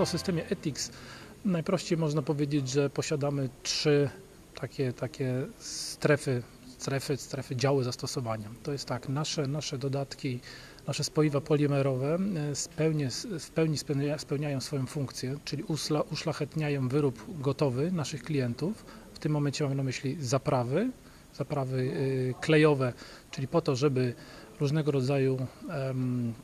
o systemie ETICS, najprościej można powiedzieć, że posiadamy trzy takie, takie strefy, strefy, strefy, działy zastosowania. To jest tak, nasze, nasze dodatki, nasze spoiwa polimerowe e, spełnie, w pełni spełnia, spełniają swoją funkcję, czyli usla, uszlachetniają wyrób gotowy naszych klientów. W tym momencie mam na myśli zaprawy, zaprawy y, klejowe, czyli po to, żeby różnego rodzaju em,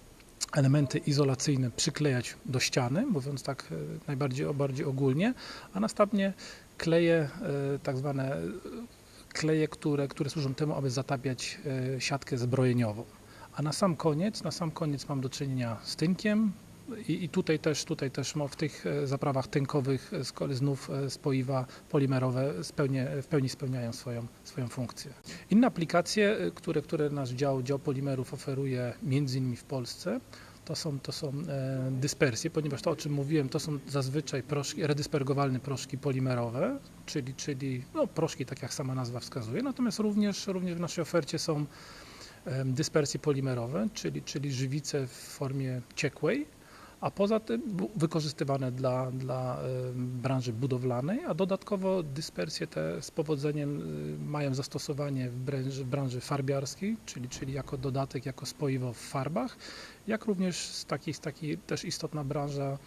elementy izolacyjne przyklejać do ściany, mówiąc tak e, najbardziej bardziej ogólnie, a następnie kleje, e, tak zwane e, kleje, które, które służą temu, aby zatapiać siatkę zbrojeniową. A na sam koniec, na sam koniec mam do czynienia z tynkiem i, i tutaj też, tutaj też mo- w tych e, zaprawach tynkowych e, znów e, spoiwa polimerowe spełnie, w pełni spełniają swoją, swoją funkcję. Inne aplikacje, e, które, które nasz dział, dział polimerów oferuje między innymi w Polsce, to są, to są e, dyspersje, ponieważ to, o czym mówiłem, to są zazwyczaj proszki, redyspergowalne proszki polimerowe, czyli, czyli no, proszki, tak jak sama nazwa wskazuje, natomiast również, również w naszej ofercie są dyspersje polimerowe, czyli, czyli żywice w formie ciekłej, a poza tym wykorzystywane dla, dla branży budowlanej, a dodatkowo dyspersje te z powodzeniem y, mają zastosowanie w branży, branży farbiarskiej, czyli, czyli jako dodatek, jako spoiwo w farbach, jak również z takiej, z takiej też istotna branża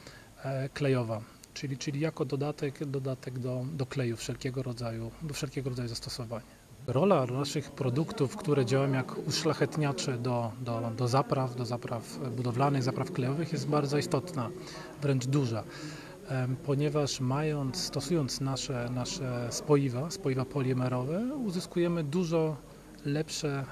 e, klejowa, czyli, czyli jako dodatek, dodatek do, do kleju wszelkiego rodzaju, do wszelkiego rodzaju zastosowań. Rola naszych produktów, które działają jak uszlachetniacze do, do, do zapraw, do zapraw budowlanych, zapraw klejowych jest bardzo istotna, wręcz duża, ponieważ mając, stosując nasze, nasze spoiwa, spoiwa polimerowe, uzyskujemy dużo lepsze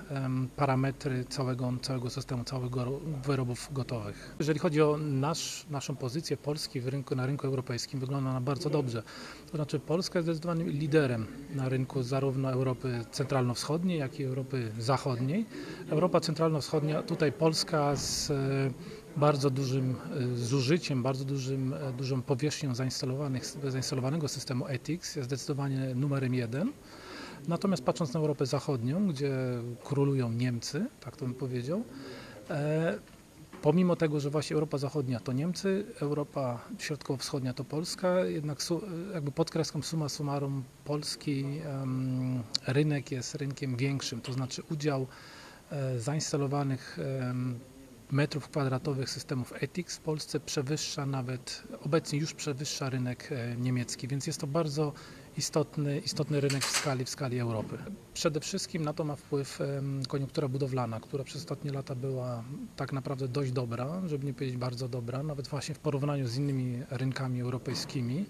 parametry całego, całego systemu, całego ro- wyrobów gotowych. Jeżeli chodzi o nasz, naszą pozycję Polski w rynku, na rynku europejskim, wygląda ona bardzo dobrze. To znaczy Polska jest zdecydowanym liderem na rynku zarówno Europy Centralno-Wschodniej, jak i Europy Zachodniej. Europa Centralno-Wschodnia, tutaj Polska z e, bardzo dużym e, zużyciem, bardzo dużym, e, dużą powierzchnią zainstalowanych, zainstalowanego systemu ETICS jest zdecydowanie numerem jeden. Natomiast patrząc na Europę Zachodnią, gdzie królują Niemcy, tak to bym powiedział, e, pomimo tego, że właśnie Europa Zachodnia to Niemcy, Europa Środkowo-Wschodnia to Polska, jednak su, jakby pod kreską summa summarum polski em, rynek jest rynkiem większym, to znaczy udział e, zainstalowanych metrów kwadratowych systemów ETICS w Polsce przewyższa nawet, obecnie już przewyższa rynek e, niemiecki, więc jest to bardzo istotny, istotny rynek w skali, w skali Europy. Przede wszystkim na to ma wpływ koniunktura budowlana, która przez ostatnie lata była tak naprawdę dość dobra, żeby nie powiedzieć bardzo dobra, nawet właśnie w porównaniu z innymi rynkami europejskimi,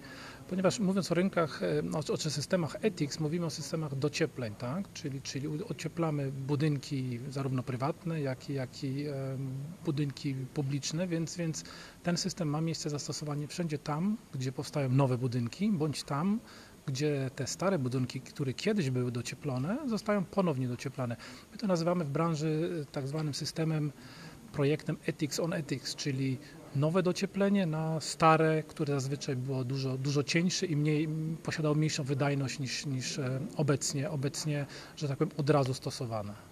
ponieważ mówiąc o rynkach, o, o systemach ETICS, mówimy o systemach dociepleń, tak? czyli, czyli ocieplamy budynki zarówno prywatne, jak i, jak i budynki publiczne, więc, więc ten system ma miejsce zastosowanie wszędzie tam, gdzie powstają nowe budynki, bądź tam, gdzie te stare budynki, które kiedyś były docieplone, zostają ponownie docieplane. My to nazywamy w branży e, tak zwanym systemem, projektem Ethics on Ethics, czyli nowe docieplenie na stare, które zazwyczaj było dużo, dużo cieńsze i mniej, posiadało mniejszą wydajność niż, niż e, obecnie, obecnie, że tak powiem, od razu stosowane.